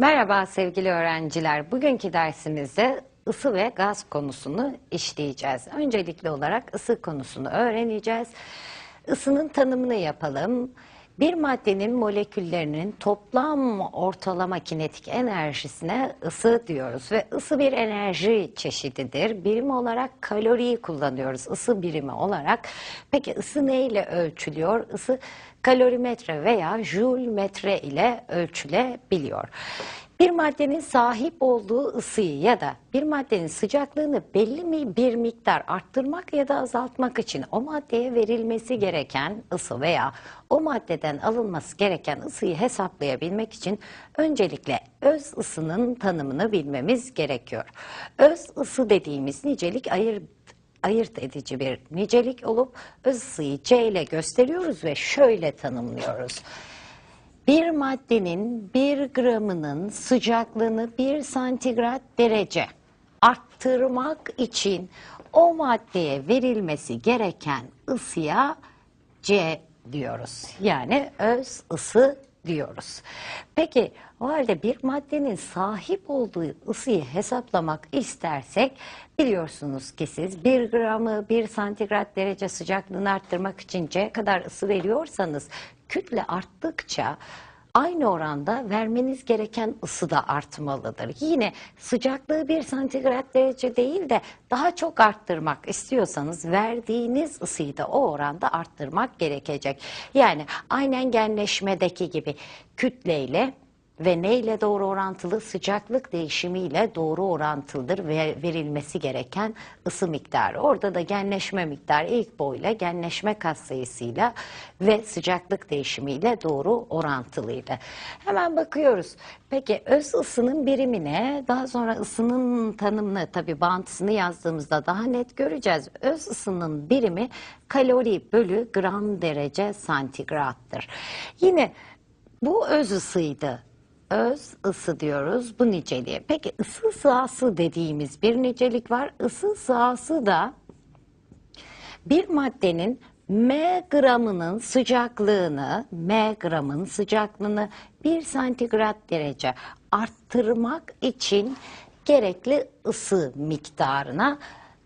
Merhaba sevgili öğrenciler. Bugünkü dersimizde ısı ve gaz konusunu işleyeceğiz. Öncelikli olarak ısı konusunu öğreneceğiz. Isının tanımını yapalım. Bir maddenin moleküllerinin toplam ortalama kinetik enerjisine ısı diyoruz ve ısı bir enerji çeşididir. Birim olarak kaloriyi kullanıyoruz ısı birimi olarak. Peki ısı ne ile ölçülüyor? Isı kalorimetre veya joule metre ile ölçülebiliyor. Bir maddenin sahip olduğu ısıyı ya da bir maddenin sıcaklığını belli mi bir miktar arttırmak ya da azaltmak için o maddeye verilmesi gereken ısı veya o maddeden alınması gereken ısıyı hesaplayabilmek için öncelikle öz ısının tanımını bilmemiz gerekiyor. Öz ısı dediğimiz nicelik ayır ayırt edici bir nicelik olup öz ısıyı C ile gösteriyoruz ve şöyle tanımlıyoruz. Bir maddenin bir gramının sıcaklığını bir santigrat derece arttırmak için o maddeye verilmesi gereken ısıya C diyoruz. Yani öz ısı diyoruz. Peki o halde bir maddenin sahip olduğu ısıyı hesaplamak istersek biliyorsunuz ki siz 1 gramı 1 santigrat derece sıcaklığını arttırmak için C kadar ısı veriyorsanız kütle arttıkça aynı oranda vermeniz gereken ısı da artmalıdır. Yine sıcaklığı 1 santigrat derece değil de daha çok arttırmak istiyorsanız verdiğiniz ısıyı da o oranda arttırmak gerekecek. Yani aynen genleşmedeki gibi kütleyle ve neyle doğru orantılı? Sıcaklık değişimiyle doğru orantılıdır ve verilmesi gereken ısı miktarı. Orada da genleşme miktarı ilk boyla genleşme katsayısıyla ve sıcaklık değişimiyle doğru orantılıydı. Hemen bakıyoruz. Peki öz ısının birimi ne? Daha sonra ısının tanımını tabi bağıntısını yazdığımızda daha net göreceğiz. Öz ısının birimi kalori bölü gram derece santigrattır. Yine bu öz ısıydı öz ısı diyoruz bu niceliğe. Peki ısı sahası dediğimiz bir nicelik var. Isı sahası da bir maddenin M gramının sıcaklığını, M gramın sıcaklığını 1 santigrat derece arttırmak için gerekli ısı miktarına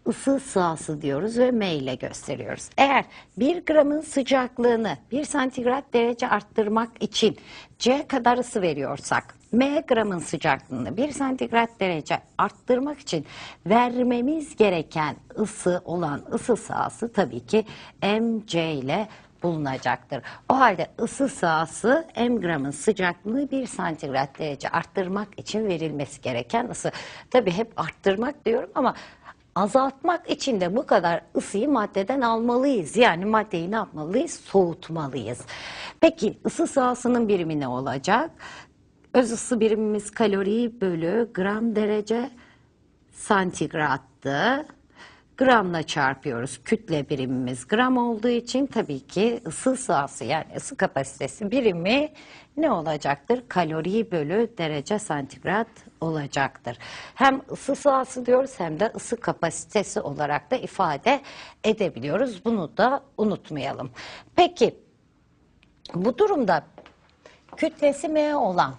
ısı sahası diyoruz ve M ile gösteriyoruz. Eğer 1 gramın sıcaklığını 1 santigrat derece arttırmak için C kadar ısı veriyorsak M gramın sıcaklığını 1 santigrat derece arttırmak için vermemiz gereken ısı olan ısı sahası tabii ki MC ile bulunacaktır. O halde ısı sahası m gramın sıcaklığını 1 santigrat derece arttırmak için verilmesi gereken ısı. Tabii hep arttırmak diyorum ama azaltmak için de bu kadar ısıyı maddeden almalıyız. Yani maddeyi ne yapmalıyız? Soğutmalıyız. Peki ısı sahasının birimi ne olacak? Öz ısı birimimiz kalori bölü gram derece santigrattı. Gramla çarpıyoruz. Kütle birimimiz gram olduğu için tabii ki ısı sahası yani ısı kapasitesi birimi ne olacaktır? Kalori bölü derece santigrat olacaktır. Hem ısı sahası diyoruz hem de ısı kapasitesi olarak da ifade edebiliyoruz. Bunu da unutmayalım. Peki bu durumda kütlesi M olan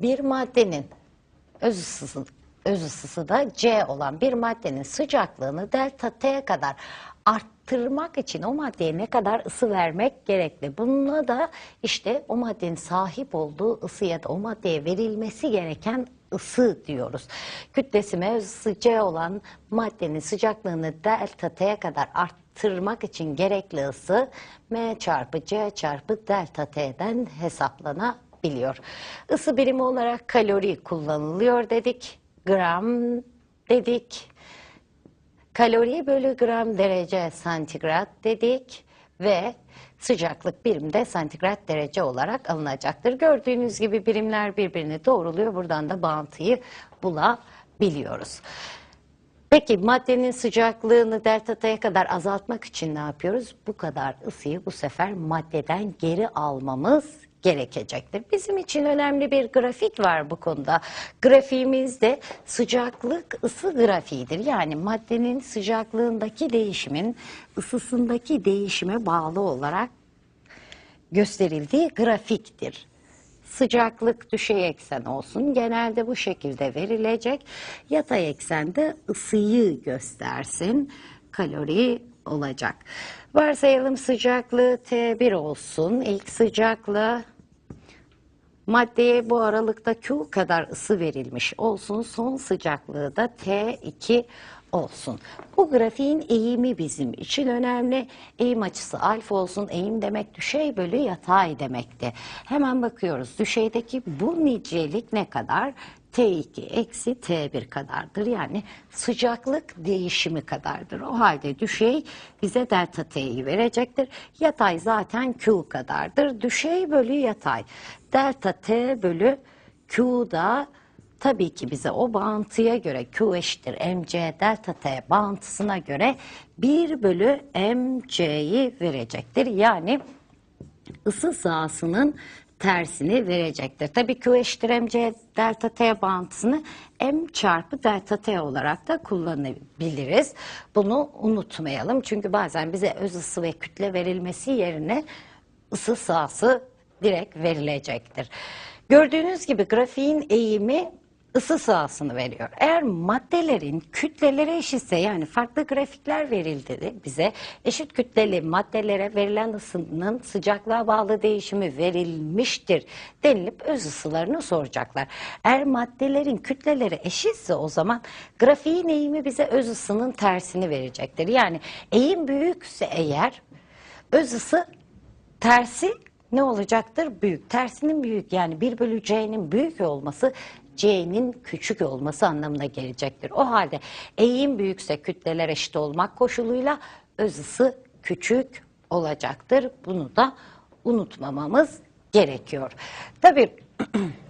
bir maddenin öz ısısı, öz ısısı da C olan bir maddenin sıcaklığını delta T'ye kadar arttırmak için o maddeye ne kadar ısı vermek gerekli. Bununla da işte o maddenin sahip olduğu ısı ya da o maddeye verilmesi gereken ısı diyoruz. Kütlesi M öz ısı C olan maddenin sıcaklığını delta T'ye kadar arttırmak için gerekli ısı M çarpı C çarpı delta T'den hesaplanabiliyor. Isı birimi olarak kalori kullanılıyor dedik. Gram dedik. Kalori bölü gram derece santigrat dedik ve sıcaklık birimde santigrat derece olarak alınacaktır. Gördüğünüz gibi birimler birbirini doğruluyor. Buradan da bağıntıyı bulabiliyoruz. Peki maddenin sıcaklığını delta T'ye kadar azaltmak için ne yapıyoruz? Bu kadar ısıyı bu sefer maddeden geri almamız gerekecektir. Bizim için önemli bir grafik var bu konuda. Grafiğimizde sıcaklık ısı grafiğidir. Yani maddenin sıcaklığındaki değişimin ısısındaki değişime bağlı olarak gösterildiği grafiktir. sıcaklık düşey eksen olsun. Genelde bu şekilde verilecek. Yatay eksende ısıyı göstersin. Kalori olacak. Varsayalım sıcaklığı T1 olsun. İlk sıcaklığı Maddeye bu aralıkta Q kadar ısı verilmiş olsun. Son sıcaklığı da T2 olsun. Bu grafiğin eğimi bizim için önemli. Eğim açısı alfa olsun. Eğim demek düşey bölü yatay demekti. Hemen bakıyoruz. Düşeydeki bu nicelik ne kadar? T2 eksi T1 kadardır. Yani sıcaklık değişimi kadardır. O halde düşey bize delta T'yi verecektir. Yatay zaten Q kadardır. Düşey bölü yatay. Delta T bölü Q da tabii ki bize o bağıntıya göre Q eşittir mc delta T bağıntısına göre 1 bölü mc'yi verecektir. Yani ısı sahasının tersini verecektir. Tabii Q eşittir mc delta t bağıntısını m çarpı delta t olarak da kullanabiliriz. Bunu unutmayalım. Çünkü bazen bize öz ısı ve kütle verilmesi yerine ısı sahası direkt verilecektir. Gördüğünüz gibi grafiğin eğimi ısı sahasını veriyor. Eğer maddelerin kütleleri eşitse yani farklı grafikler verildi bize eşit kütleli maddelere verilen ısının sıcaklığa bağlı değişimi verilmiştir denilip öz ısılarını soracaklar. Eğer maddelerin kütleleri eşitse o zaman grafiğin eğimi bize öz ısının tersini verecektir. Yani eğim büyükse eğer öz ısı tersi ne olacaktır? Büyük. Tersinin büyük yani 1 bölü c'nin büyük olması c'nin küçük olması anlamına gelecektir. O halde eğim büyükse kütleler eşit olmak koşuluyla öz ısı küçük olacaktır. Bunu da unutmamamız gerekiyor. Tabii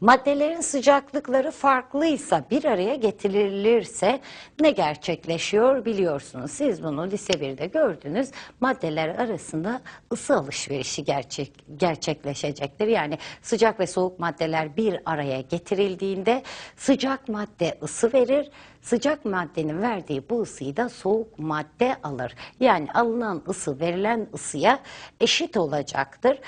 Maddelerin sıcaklıkları farklıysa bir araya getirilirse ne gerçekleşiyor biliyorsunuz. Siz bunu lise 1'de gördünüz. Maddeler arasında ısı alışverişi gerçek, gerçekleşecektir. Yani sıcak ve soğuk maddeler bir araya getirildiğinde sıcak madde ısı verir. Sıcak maddenin verdiği bu ısıyı da soğuk madde alır. Yani alınan ısı verilen ısıya eşit olacaktır.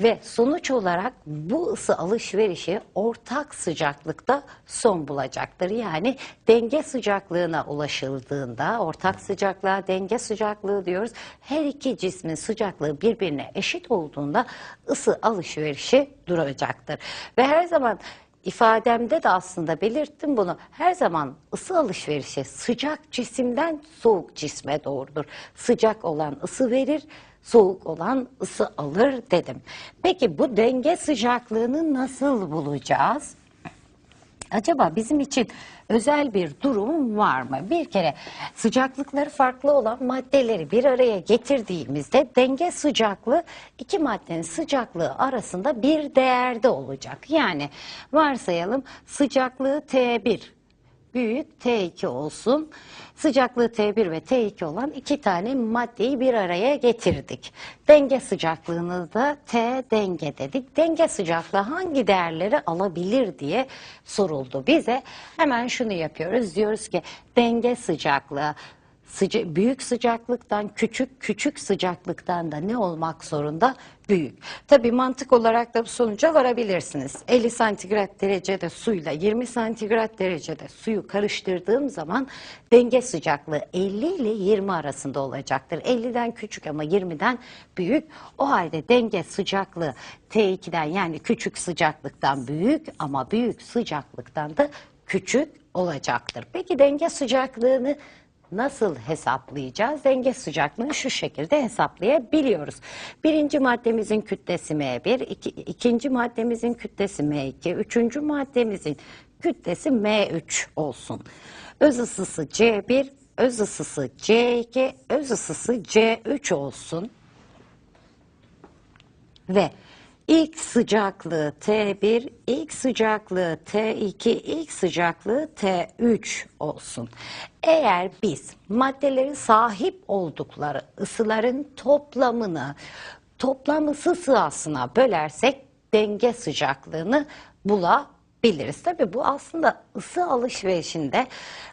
Ve sonuç olarak bu ısı alışverişi ortak sıcaklıkta son bulacaktır. Yani denge sıcaklığına ulaşıldığında ortak sıcaklığa denge sıcaklığı diyoruz. Her iki cismin sıcaklığı birbirine eşit olduğunda ısı alışverişi duracaktır. Ve her zaman ifademde de aslında belirttim bunu. Her zaman ısı alışverişi sıcak cisimden soğuk cisme doğrudur. Sıcak olan ısı verir, soğuk olan ısı alır dedim. Peki bu denge sıcaklığını nasıl bulacağız? Acaba bizim için özel bir durum var mı? Bir kere sıcaklıkları farklı olan maddeleri bir araya getirdiğimizde denge sıcaklığı iki maddenin sıcaklığı arasında bir değerde olacak. Yani varsayalım sıcaklığı T1 büyük T2 olsun. Sıcaklığı T1 ve T2 olan iki tane maddeyi bir araya getirdik. Denge sıcaklığını da T denge dedik. Denge sıcaklığı hangi değerleri alabilir diye soruldu bize. Hemen şunu yapıyoruz. Diyoruz ki denge sıcaklığı sıca büyük sıcaklıktan küçük, küçük sıcaklıktan da ne olmak zorunda? Büyük. Tabii mantık olarak da bu sonuca varabilirsiniz. 50 santigrat derecede suyla 20 santigrat derecede suyu karıştırdığım zaman denge sıcaklığı 50 ile 20 arasında olacaktır. 50'den küçük ama 20'den büyük. O halde denge sıcaklığı T2'den yani küçük sıcaklıktan büyük ama büyük sıcaklıktan da küçük olacaktır. Peki denge sıcaklığını nasıl hesaplayacağız? Denge sıcaklığını şu şekilde hesaplayabiliyoruz. Birinci maddemizin kütlesi M1, iki, ikinci maddemizin kütlesi M2, üçüncü maddemizin kütlesi M3 olsun. Öz ısısı C1, öz ısısı C2, öz ısısı C3 olsun. Ve ilk sıcaklığı T1, ilk sıcaklığı T2, ilk sıcaklığı T3 olsun. Eğer biz maddelerin sahip oldukları ısıların toplamını toplam ısı sırasına bölersek denge sıcaklığını bulabiliriz biliriz. Tabii bu aslında ısı alışverişinde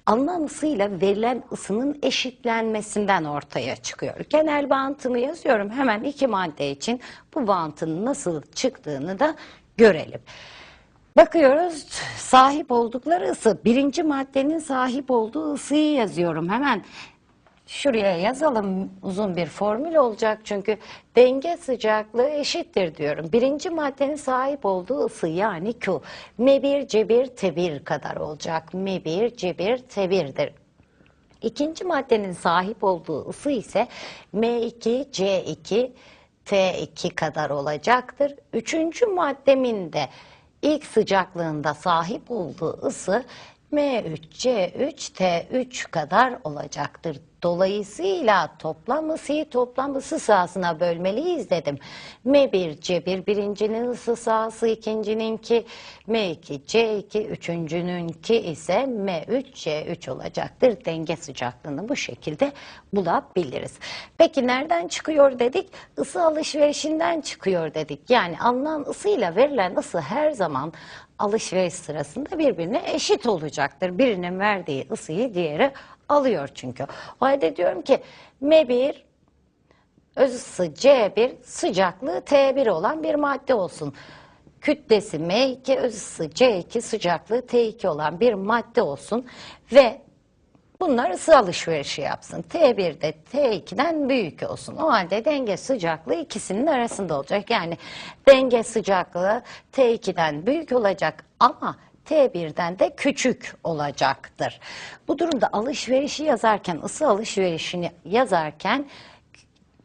alınan ısıyla verilen ısının eşitlenmesinden ortaya çıkıyor. Genel bağıntımı yazıyorum. Hemen iki madde için bu bağıntının nasıl çıktığını da görelim. Bakıyoruz sahip oldukları ısı. Birinci maddenin sahip olduğu ısıyı yazıyorum. Hemen şuraya yazalım. Uzun bir formül olacak çünkü denge sıcaklığı eşittir diyorum. Birinci maddenin sahip olduğu ısı yani Q. M1 C1 T1 kadar olacak. M1 C1 T1'dir. İkinci maddenin sahip olduğu ısı ise M2, C2, T2 kadar olacaktır. Üçüncü maddemin de ilk sıcaklığında sahip olduğu ısı M3, C3, T3 kadar olacaktır. Dolayısıyla toplam ısıyı toplam ısı sahasına bölmeliyiz dedim. M1, C1 birincinin ısı sahası, ikincininki M2, C2, üçüncününki ise M3, C3 olacaktır. Denge sıcaklığını bu şekilde bulabiliriz. Peki nereden çıkıyor dedik? Isı alışverişinden çıkıyor dedik. Yani alınan ısıyla verilen ısı her zaman alışveriş sırasında birbirine eşit olacaktır. Birinin verdiği ısıyı diğeri alıyor çünkü. O halde diyorum ki M1 öz ısı C1 sıcaklığı T1 olan bir madde olsun. Kütlesi M2 öz ısı C2 sıcaklığı T2 olan bir madde olsun ve bunlar ısı alışverişi yapsın. T1 de T2'den büyük olsun. O halde denge sıcaklığı ikisinin arasında olacak. Yani denge sıcaklığı T2'den büyük olacak ama T1'den de küçük olacaktır. Bu durumda alışverişi yazarken, ısı alışverişini yazarken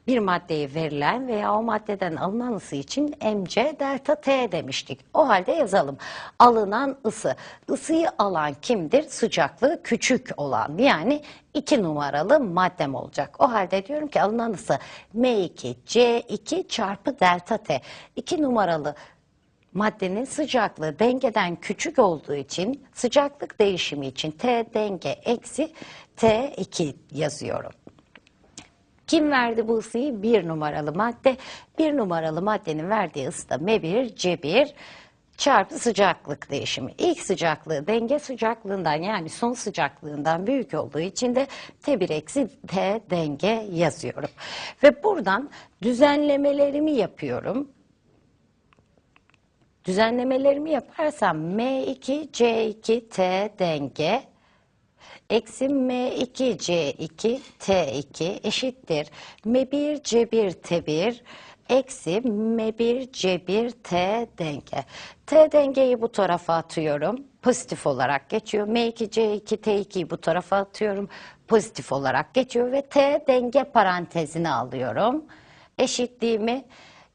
bir maddeye verilen veya o maddeden alınan ısı için mc delta t demiştik. O halde yazalım. Alınan ısı. Isıyı alan kimdir? Sıcaklığı küçük olan yani 2 numaralı maddem olacak. O halde diyorum ki alınan ısı m2 c2 çarpı delta t. 2 numaralı maddenin sıcaklığı dengeden küçük olduğu için sıcaklık değişimi için T denge eksi T2 yazıyorum. Kim verdi bu ısıyı? Bir numaralı madde. Bir numaralı maddenin verdiği ısı da M1, C1 çarpı sıcaklık değişimi. İlk sıcaklığı denge sıcaklığından yani son sıcaklığından büyük olduğu için de T1 eksi T denge yazıyorum. Ve buradan düzenlemelerimi yapıyorum. Düzenlemelerimi yaparsam M2, C2, T denge eksi M2, C2, T2 eşittir. M1, C1, T1 eksi M1, C1, T denge. T dengeyi bu tarafa atıyorum. Pozitif olarak geçiyor. M2, C2, T2'yi bu tarafa atıyorum. Pozitif olarak geçiyor ve T denge parantezine alıyorum. Eşitliğimi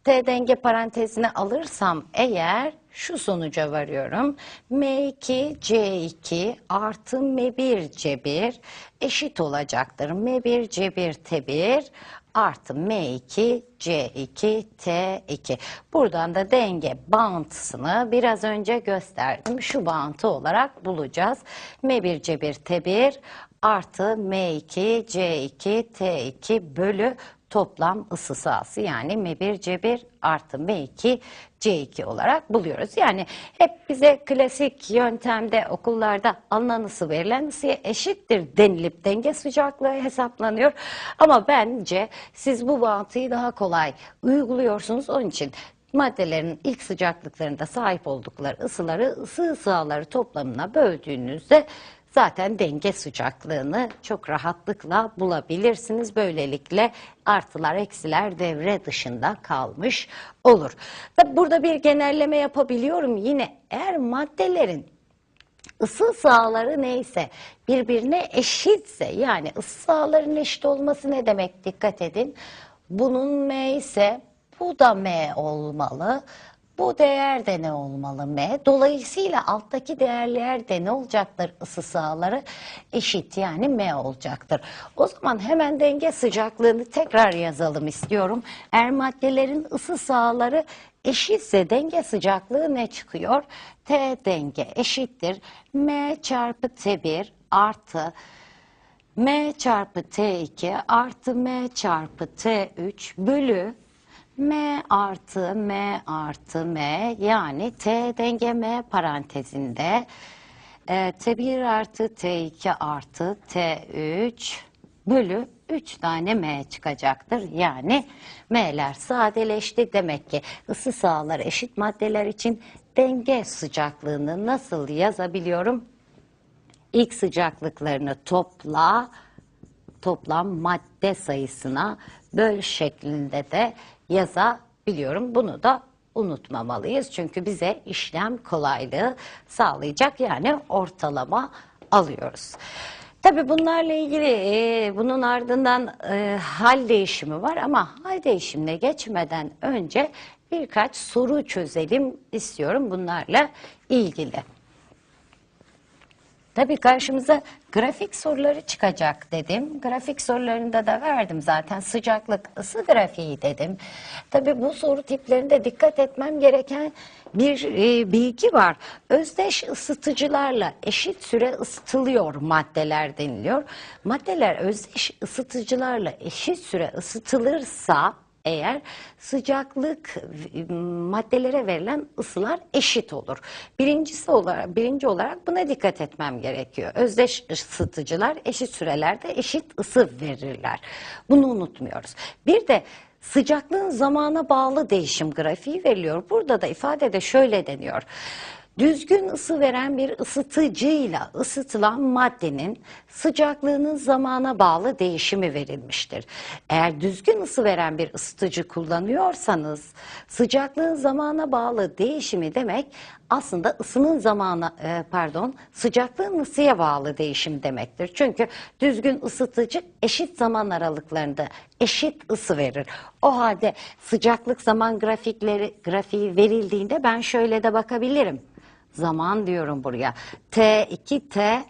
T denge parantezine alırsam eğer şu sonuca varıyorum. M2 C2 artı M1 C1 eşit olacaktır. M1 C1 T1 artı M2 C2 T2. Buradan da denge bağıntısını biraz önce gösterdim. Şu bağıntı olarak bulacağız. M1 C1 T1 artı M2 C2 T2 bölü toplam ısı sahası yani M1 C1 artı M2 C2 olarak buluyoruz. Yani hep bize klasik yöntemde okullarda alınan ısı verilen ısıya eşittir denilip denge sıcaklığı hesaplanıyor. Ama bence siz bu bağıntıyı daha kolay uyguluyorsunuz. Onun için maddelerin ilk sıcaklıklarında sahip oldukları ısıları ısı sahaları toplamına böldüğünüzde zaten denge sıcaklığını çok rahatlıkla bulabilirsiniz. Böylelikle artılar eksiler devre dışında kalmış olur. Tabi burada bir genelleme yapabiliyorum. Yine eğer maddelerin ısı sahaları neyse birbirine eşitse yani ısı sahalarının eşit olması ne demek dikkat edin. Bunun M ise bu da M olmalı. Bu değer de ne olmalı M? Dolayısıyla alttaki değerler de ne olacaktır ısı sahaları? Eşit yani M olacaktır. O zaman hemen denge sıcaklığını tekrar yazalım istiyorum. Eğer maddelerin ısı sahaları eşitse denge sıcaklığı ne çıkıyor? T denge eşittir. M çarpı T1 artı M çarpı T2 artı M çarpı T3 bölü M artı M artı M yani T denge M parantezinde e, T1 artı T2 artı T3 bölü 3 tane M çıkacaktır. Yani M'ler sadeleşti. Demek ki ısı sahaları eşit maddeler için denge sıcaklığını nasıl yazabiliyorum? İlk sıcaklıklarını topla, toplam madde sayısına böl şeklinde de yazabiliyorum. Bunu da unutmamalıyız. Çünkü bize işlem kolaylığı sağlayacak yani ortalama alıyoruz. Tabii bunlarla ilgili e, bunun ardından e, hal değişimi var ama hal değişimine geçmeden önce birkaç soru çözelim istiyorum bunlarla ilgili. Tabii karşımıza grafik soruları çıkacak dedim. Grafik sorularında da verdim zaten sıcaklık ısı grafiği dedim. Tabii bu soru tiplerinde dikkat etmem gereken bir e, bilgi var. Özdeş ısıtıcılarla eşit süre ısıtılıyor maddeler deniliyor. Maddeler özdeş ısıtıcılarla eşit süre ısıtılırsa eğer sıcaklık e, maddelere verilen ısılar eşit olur. Birincisi olarak birinci olarak buna dikkat etmem gerekiyor. Özdeş ısıtıcılar eşit sürelerde eşit ısı verirler. Bunu unutmuyoruz. Bir de sıcaklığın zamana bağlı değişim grafiği veriliyor. Burada da ifadede şöyle deniyor. Düzgün ısı veren bir ısıtıcıyla ısıtılan maddenin sıcaklığının zamana bağlı değişimi verilmiştir. Eğer düzgün ısı veren bir ısıtıcı kullanıyorsanız sıcaklığın zamana bağlı değişimi demek aslında ısının zamana e, pardon sıcaklığın ısıya bağlı değişim demektir. Çünkü düzgün ısıtıcı eşit zaman aralıklarında eşit ısı verir. O halde sıcaklık zaman grafikleri grafiği verildiğinde ben şöyle de bakabilirim zaman diyorum buraya. T2T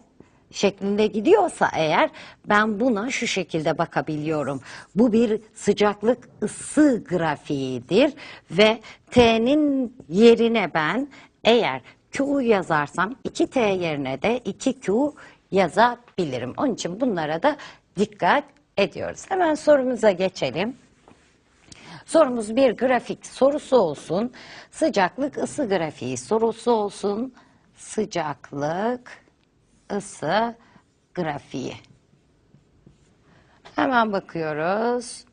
şeklinde gidiyorsa eğer ben buna şu şekilde bakabiliyorum. Bu bir sıcaklık ısı grafiğidir ve T'nin yerine ben eğer Q yazarsam 2T yerine de 2Q yazabilirim. Onun için bunlara da dikkat ediyoruz. Hemen sorumuza geçelim. Sorumuz bir grafik sorusu olsun. Sıcaklık ısı grafiği sorusu olsun. Sıcaklık ısı grafiği. Hemen bakıyoruz.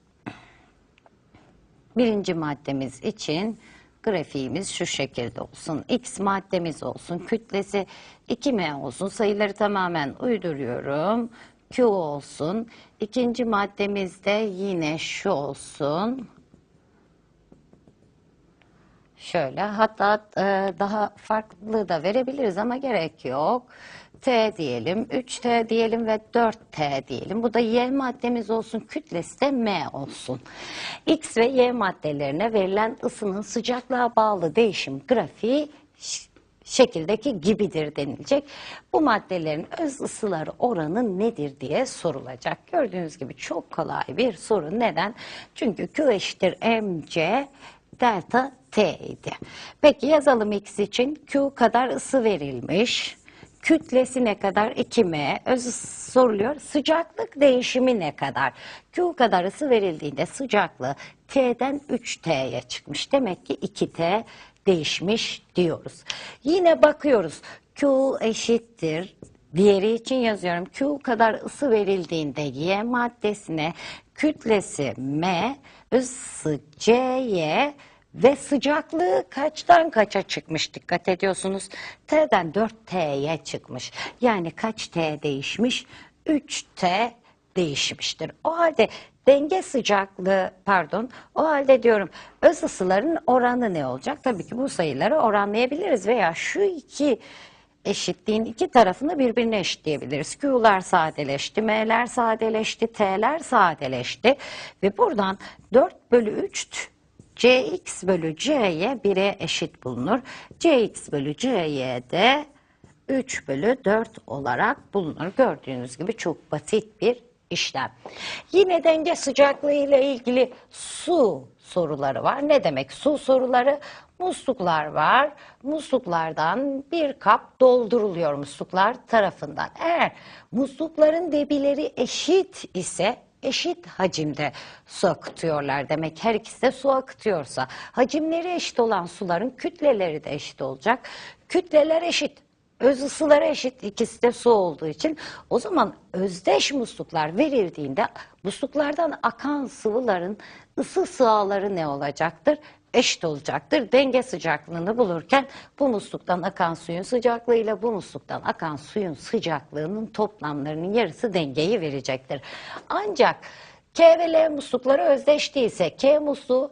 Birinci maddemiz için grafiğimiz şu şekilde olsun. X maddemiz olsun. Kütlesi 2M olsun. Sayıları tamamen uyduruyorum. Q olsun. İkinci maddemizde yine şu olsun. Şöyle hatta e, daha farklı da verebiliriz ama gerek yok. T diyelim, 3T diyelim ve 4T diyelim. Bu da Y maddemiz olsun, kütlesi de M olsun. X ve Y maddelerine verilen ısının sıcaklığa bağlı değişim grafiği şekildeki gibidir denilecek. Bu maddelerin öz ısıları oranı nedir diye sorulacak. Gördüğünüz gibi çok kolay bir soru. Neden? Çünkü Q eşittir MC delta T idi. Peki yazalım X için Q kadar ısı verilmiş. Kütlesi ne kadar? 2M. Öz ısı soruluyor. Sıcaklık değişimi ne kadar? Q kadar ısı verildiğinde sıcaklığı T'den 3T'ye çıkmış. Demek ki 2T değişmiş diyoruz. Yine bakıyoruz. Q eşittir. Diğeri için yazıyorum. Q kadar ısı verildiğinde Y maddesine kütlesi M, ısı C'ye ve sıcaklığı kaçtan kaça çıkmış dikkat ediyorsunuz. T'den 4T'ye çıkmış. Yani kaç T değişmiş? 3T değişmiştir. O halde denge sıcaklığı pardon o halde diyorum öz ısıların oranı ne olacak? Tabii ki bu sayıları oranlayabiliriz veya şu iki eşitliğin iki tarafını birbirine eşitleyebiliriz. Q'lar sadeleşti, M'ler sadeleşti, T'ler sadeleşti ve buradan 4 bölü 3 Cx bölü C'ye 1'e eşit bulunur. Cx bölü C'ye de 3 bölü 4 olarak bulunur. Gördüğünüz gibi çok basit bir işlem. Yine denge sıcaklığı ile ilgili su soruları var. Ne demek su soruları? Musluklar var. Musluklardan bir kap dolduruluyor musluklar tarafından. Eğer muslukların debileri eşit ise eşit hacimde su akıtıyorlar demek. Her ikisi de su akıtıyorsa hacimleri eşit olan suların kütleleri de eşit olacak. Kütleler eşit. öz ısıları eşit ikisi de su olduğu için o zaman özdeş musluklar verildiğinde musluklardan akan sıvıların ısı sığaları ne olacaktır? Eşit olacaktır. Denge sıcaklığını bulurken bu musluktan akan suyun sıcaklığıyla bu musluktan akan suyun sıcaklığının toplamlarının yarısı dengeyi verecektir. Ancak K ve L muslukları özdeş değilse K musluğu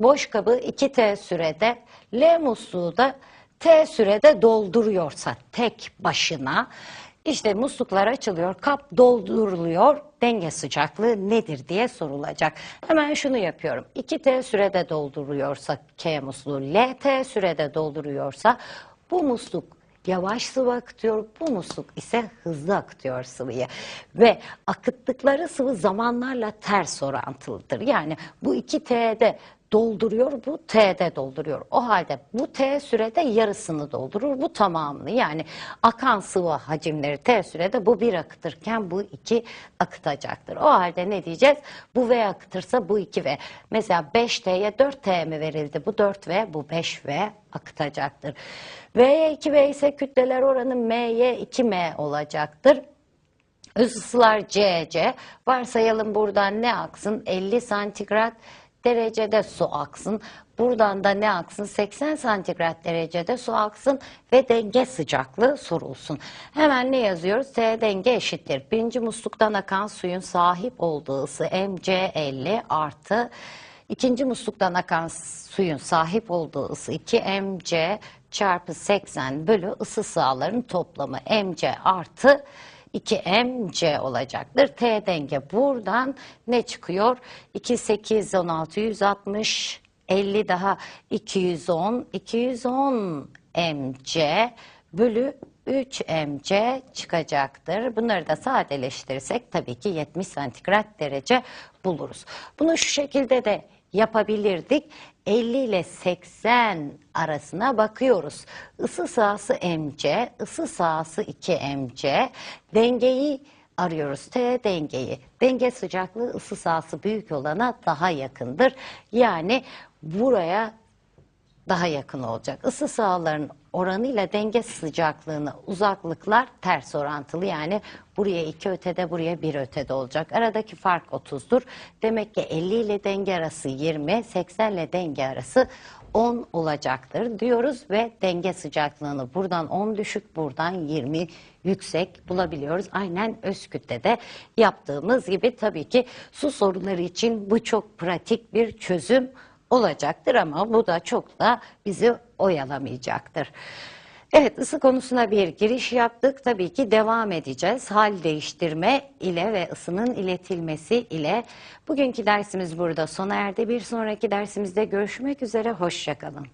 boş kabı 2T sürede, L musluğu da T sürede dolduruyorsa tek başına işte musluklar açılıyor, kap dolduruluyor, denge sıcaklığı nedir diye sorulacak. Hemen şunu yapıyorum. 2T sürede dolduruyorsa K musluğu, LT sürede dolduruyorsa bu musluk yavaş sıvı akıtıyor. Bu musluk ise hızlı akıtıyor sıvıyı. Ve akıttıkları sıvı zamanlarla ters orantılıdır. Yani bu iki T'de dolduruyor, bu T'de dolduruyor. O halde bu T sürede yarısını doldurur, bu tamamını. Yani akan sıvı hacimleri T sürede bu bir akıtırken bu iki akıtacaktır. O halde ne diyeceğiz? Bu V akıtırsa bu 2V. Mesela 5T'ye 4T mi verildi? Bu 4V, bu 5V akıtacaktır. V'ye 2V ise kütleler oranı M'ye 2M olacaktır. Öz ısılar CC. Varsayalım buradan ne aksın? 50 santigrat derecede su aksın. Buradan da ne aksın? 80 santigrat derecede su aksın ve denge sıcaklığı sorulsun. Hemen ne yazıyoruz? T denge eşittir. Birinci musluktan akan suyun sahip olduğu ısı MC50 artı ikinci musluktan akan suyun sahip olduğu ısı 2 MC çarpı 80 bölü ısı sağların toplamı MC artı 2mc olacaktır. T denge buradan ne çıkıyor? 2, 8, 16, 160, 50 daha 210, 210 mc bölü 3 mc çıkacaktır. Bunları da sadeleştirirsek tabii ki 70 santigrat derece buluruz. Bunu şu şekilde de yapabilirdik. 50 ile 80 arasına bakıyoruz. Isı sahası mc, ısı sahası 2 mc. Dengeyi arıyoruz. T dengeyi. Denge sıcaklığı ısı sahası büyük olana daha yakındır. Yani buraya daha yakın olacak. Isı sahalarının oranıyla denge sıcaklığını uzaklıklar ters orantılı. Yani buraya iki ötede buraya bir ötede olacak. Aradaki fark 30'dur. Demek ki 50 ile denge arası 20, 80 ile denge arası 10 olacaktır diyoruz ve denge sıcaklığını buradan 10 düşük buradan 20 yüksek bulabiliyoruz. Aynen öz kütlede yaptığımız gibi tabii ki su soruları için bu çok pratik bir çözüm olacaktır ama bu da çok da bizi oyalamayacaktır. Evet ısı konusuna bir giriş yaptık. Tabii ki devam edeceğiz. Hal değiştirme ile ve ısının iletilmesi ile. Bugünkü dersimiz burada sona erdi. Bir sonraki dersimizde görüşmek üzere. Hoşçakalın.